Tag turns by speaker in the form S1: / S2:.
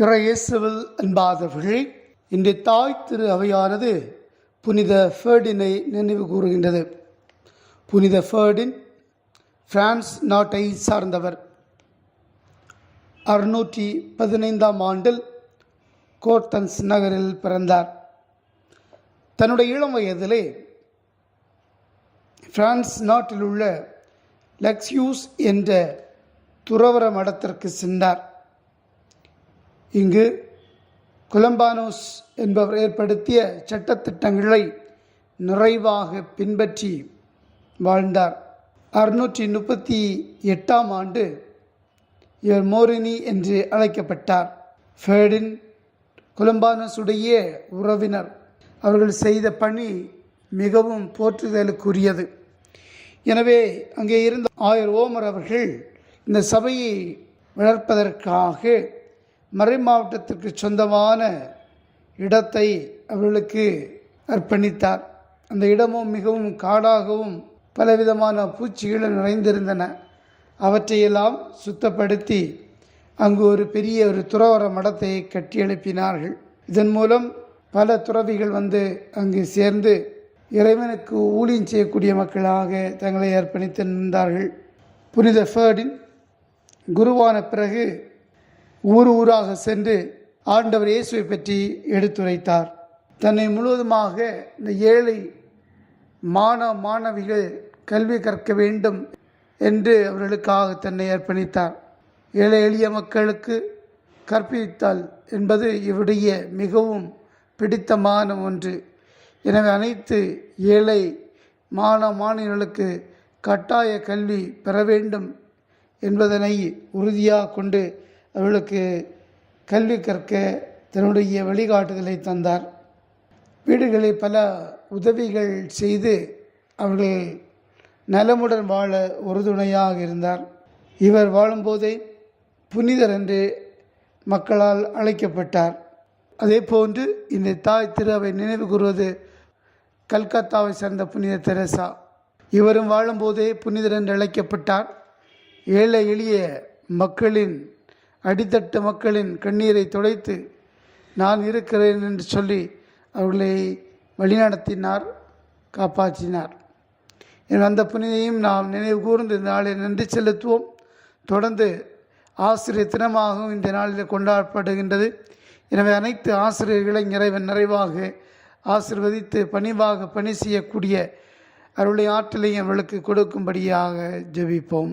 S1: இறையேசுவில் அன்பாதவர்களே இன்று தாய் திரு அவையானது புனித ஃபேர்டினை நினைவு கூறுகின்றது. புனித ஃபேர்டின் பிரான்ஸ் நாட்டை சார்ந்தவர். அறுநூற்றி பதினைந்தாம் ஆண்டில் கோர்த்தன்ஸ் நகரில் பிறந்தார். தன்னுடைய இளம் வயதிலே பிரான்ஸ் நாட்டில் உள்ள லக்ஸ்யூஸ் என்ற துறவர மடத்திற்கு சென்றார். இங்கு குலம்பானோஸ் என்பவர் ஏற்படுத்திய சட்டத்திட்டங்களை நிறைவாக பின்பற்றி வாழ்ந்தார். அறுநூற்றி முப்பத்தி எட்டாம் ஆண்டு இவர் மோரினி என்று அழைக்கப்பட்டார். ஃபேடின் கொலம்பானஸுடைய உறவினர். அவர்கள் செய்த பணி மிகவும் போற்றுதலுக்குரியது. எனவே அங்கே இருந்த ஆயர் ஓமர் அவர்கள் இந்த சபையை வளர்ப்பதற்காக மறை மாவட்டத்திற்கு சொந்தமான இடத்தை அவர்களுக்கு அர்ப்பணித்தார். அந்த இடமும் மிகவும் காடாகவும் பலவிதமான பூச்சிகள் நிறைந்திருந்தன. அவற்றையெல்லாம் சுத்தப்படுத்தி அங்கு ஒரு பெரிய ஒரு துறவர மடத்தை கட்டி எழுப்பினார்கள். இதன் மூலம் பல துறவிகள் வந்து அங்கு சேர்ந்து இறைவனுக்கு ஊழியம் செய்யக்கூடிய மக்களாக தங்களை அர்ப்பணித்து நின்றார்கள். புனித ஃபேர்டின் குருவான பிறகு ஊர் ஊராக சென்று ஆண்டவர் இயேசுவை பற்றி எடுத்துரைத்தார். தன்னை முழுவதுமாக இந்த ஏழை மாணவ மாணவிகள் கல்வி கற்க வேண்டும் என்று அவர்களுக்காக தன்னை அர்ப்பணித்தார். ஏழை எளிய மக்களுக்கு கற்பித்தல் என்பது இவருடைய மிகவும் பிடித்தமான ஒன்று. எனவே அனைத்து ஏழை மாணவ மாணவர்களுக்கு கட்டாய கல்வி பெற வேண்டும் என்பதனை உறுதியாக கொண்டு அவர்களுக்கு கல்வி கற்க தன்னுடைய வழிகாட்டுதலை தந்தார். வீடுகளில் பல உதவிகள் செய்து அவர்கள் நலமுடன் வாழ உறுதுணையாக இருந்தார். இவர் வாழும்போதே புனிதர் என்று மக்களால் அழைக்கப்பட்டார். அதே போன்று இந்த தாய் திருவை நினைவு கூறுவது கல்கத்தாவை சேர்ந்த புனித தெரசா. இவரும் வாழும்போதே புனிதர் என்று அழைக்கப்பட்டார். ஏழை எளிய மக்களின் அடித்தட்டு மக்களின் கண்ணீரை துடைத்து நான் இருக்கிறேன் என்று சொல்லி அவர்களை வழிநடத்தினார் காப்பாற்றினார். என் அந்த புனிதையும் நாம் நினைவு கூர்ந்து இந்த நாளை நன்றி செலுத்துவோம். தொடர்ந்து ஆசிரியர் தினமாகவும் இந்த நாளில் கொண்டாடப்படுகின்றது. எனவே அனைத்து ஆசிரியர்களை இறைவன் நிறைவாக ஆசிர்வதித்து பணிவாக பணி செய்யக்கூடிய அருளை ஆற்றலையும் அவர்களுக்கு கொடுக்கும்படியாக ஜெபிப்போம்.